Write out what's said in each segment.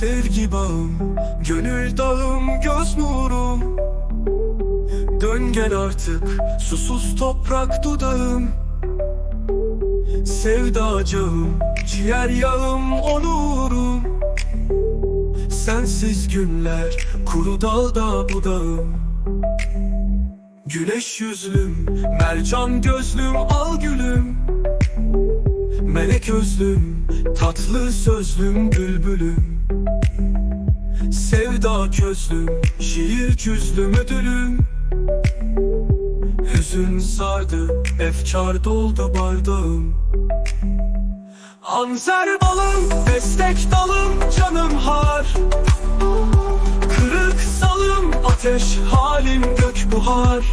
Sevgi bağım, gönül dağım, göz nurum. Dön gel artık, susuz toprak dudağım. Sevdacağım, ciğer yağım, onurum Sensiz günler, kuru dalda budağım. Güneş yüzlüm, mercan gözlüm, al gülüm. Melek özlüm, tatlı sözlüm, bülbülüm Sevda közlüm, şiir küzlüm, ödülüm. Hüzün sardı, efkar doldu bardağım. Anzer balım, destek dalım, canım har. Kırık salım, ateş halim gök buhar.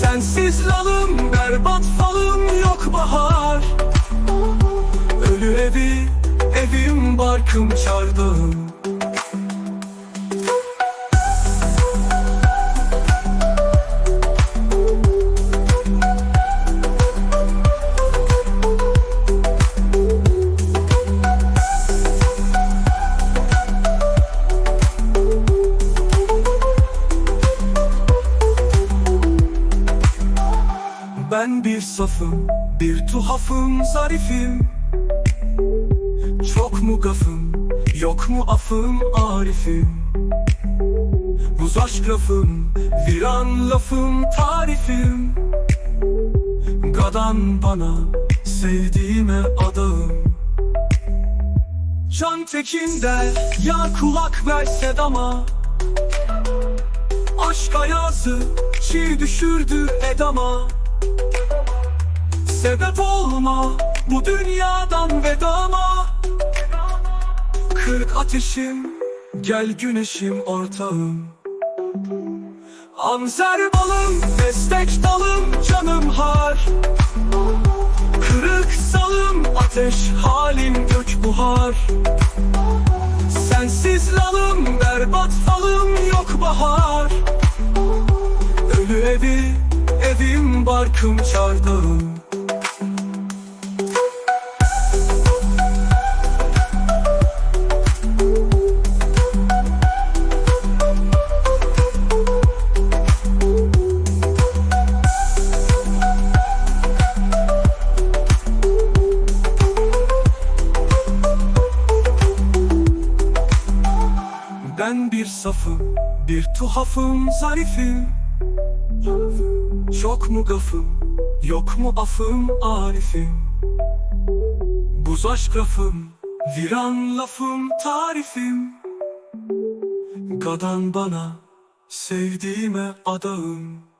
Sensiz lalım, berbat falım yok bahar evim barkım çardağım Ben bir safım, bir tuhafım, zarifim Çok mu gafım, yok mu afım, arifim? Buz aşk lafım, viran lafım, tarifim. Gadan bana, sevdiğime adağım. Can Tekin der, ya kulak verse dama. Aşk ayazı, çiğ düşürdü edama. Sebep olma bu dünyadan vedama Kırk ateşim gel güneşim ortağım. Anzer balım destek dalım canım har. Kırık salım ateş halim gök buhar Sensiz lalım berbat falım yok bahar. Ölü evi evim barkım çardağım bir safım, bir tuhafım, zarifim Çok mu gafım, yok mu afım, arifim? Buz aşk rafım, viran lafım, tarifim. Gadan bana, sevdiğime adağım